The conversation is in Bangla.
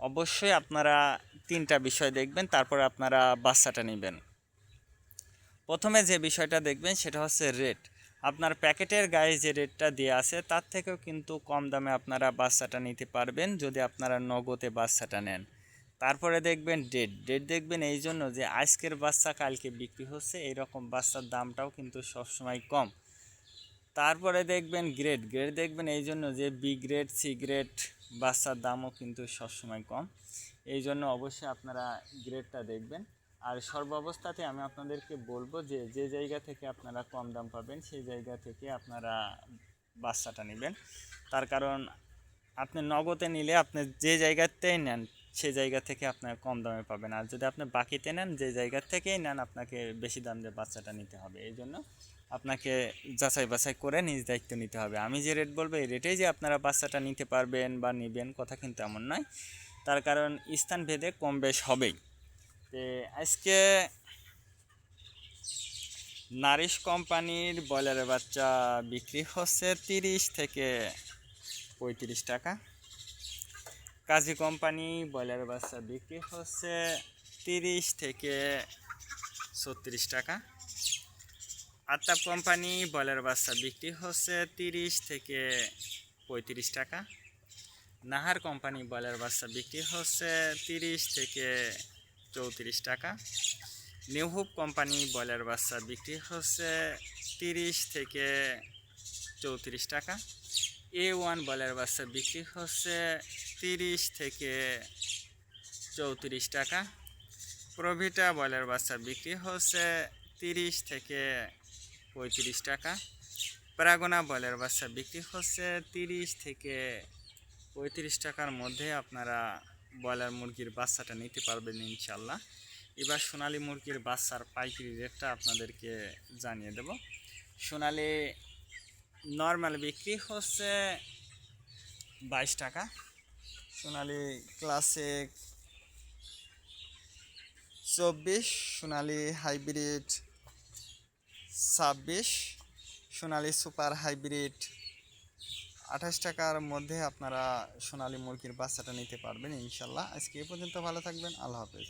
অবশ্যই আপনারা তিনটা বিষয় দেখবেন, তারপর আপনারা বাচ্চাটা নেবেন। প্রথমে যে বিষয়টা দেখবেন, সেটা হচ্ছে রেট আপনার প্যাকেটের গায়ে যে রেটটা দেওয়া আছে, তার থেকেও কিন্তু কম দামে আপনারা বাচ্চাটা নিতে পারবেন, যদি আপনারা নগদে বাচ্চাটা নেন। তারপরে দেখবেন ডেট ডেট দেখবেন এই জন্য যে আজকের বাচ্চা কালকে বিক্রি হচ্ছে এইরকম বাচ্চার দামটাও কিন্তু সবসময় কম। তারপরে দেখবেন গ্রেড গ্রেড দেখবেন এই জন্য যে বি গ্রেড সি গ্রেড বাচ্চার দামও কিন্তু সবসময় কম। এই জন্য অবশ্যই আপনারা গ্রেডটা দেখবেন। আর সর্বাবস্থাতে আমি আপনাদেরকে বলব যে যে জায়গা থেকে আপনারা কম দাম পাবেন, সেই জায়গা থেকে আপনারা বাচ্চাটা নেবেন। তার কারণ আপনি নগদে নিলে আপনি যে জায়গাতেই নেন সেই জায়গা থেকে আপনার কম দামে পাবেন। আর যদি আপনি বাকিতে নেন, যে জায়গা থেকেই নেন, আপনাকে বেশি দাম দিয়ে বাচ্চাটা নিতে হবে। এই জন্য আপনাকে যাচাই বাছাই করে নিজ দায়িত্ব নিতে হবে। আমি যে রেট বলব, এই রেটেই যে আপনারা বাচ্চাটা নিতে পারবেন বা নেবেন কথা কিন্তু এমন নয়। তার কারণ স্থান ভেদে কম বেশ হবেই। তো আজকে নারিশ কোম্পানির ব্রয়লারের বাচ্চা বিক্রি হচ্ছে তিরিশ থেকে পঁয়ত্রিশ টাকা। কাজী কোম্পানি ব্রয়লারের বাচ্চা বিক্রি হচ্ছে তিরিশ থেকে ছত্রিশ টাকা। আত্তাপ কোম্পানি ব্রয়লার বাচ্চা বিক্রি হচ্ছে তিরিশ থেকে পঁয়ত্রিশ টাকা। নাহার কোম্পানি ব্রয়লার বাচ্চা বিক্রি হচ্ছে তিরিশ থেকে চৌত্রিশ টাকা। নিউহুপ কোম্পানি ব্রয়লার বাচ্চা বিক্রি হচ্ছে তিরিশ থেকে চৌত্রিশ টাকা। এ ওয়ান ব্রয়লার বাচ্চা বিক্রি হচ্ছে তিরিশ থেকে চৌত্রিশ টাকা। প্রভিটা ব্রয়লার বাচ্চা বিক্রি হচ্ছে তিরিশ থেকে পঁয়ত্রিশ টাকা। প্রাগোনা ব্রয়লার বাচ্চা বিক্রি হচ্ছে তিরিশ থেকে পঁয়ত্রিশ টাকার মধ্যে আপনারা ব্রয়লার মুরগির বাচ্চাটা নিতে পারবেন ইনশাল্লাহ এবার সোনালী মুরগির বাচ্চার পাইকারি রেটটা আপনাদেরকে জানিয়ে দেব। সোনালি নর্মাল বিক্রি হচ্ছে বাইশ টাকা। সোনালি ক্লাসিক চব্বিশ, সোনালি হাইব্রিড ছাব্বিশ, সোনালি সুপার হাইব্রিড আঠাশ টাকার মধ্যে আপনারা সোনালি মুরগির বাচ্চাটা নিতে পারবেন ইনশাল্লাহ। আজকে এ পর্যন্ত ভালো থাকবেন, আল্লাহ হাফেজ।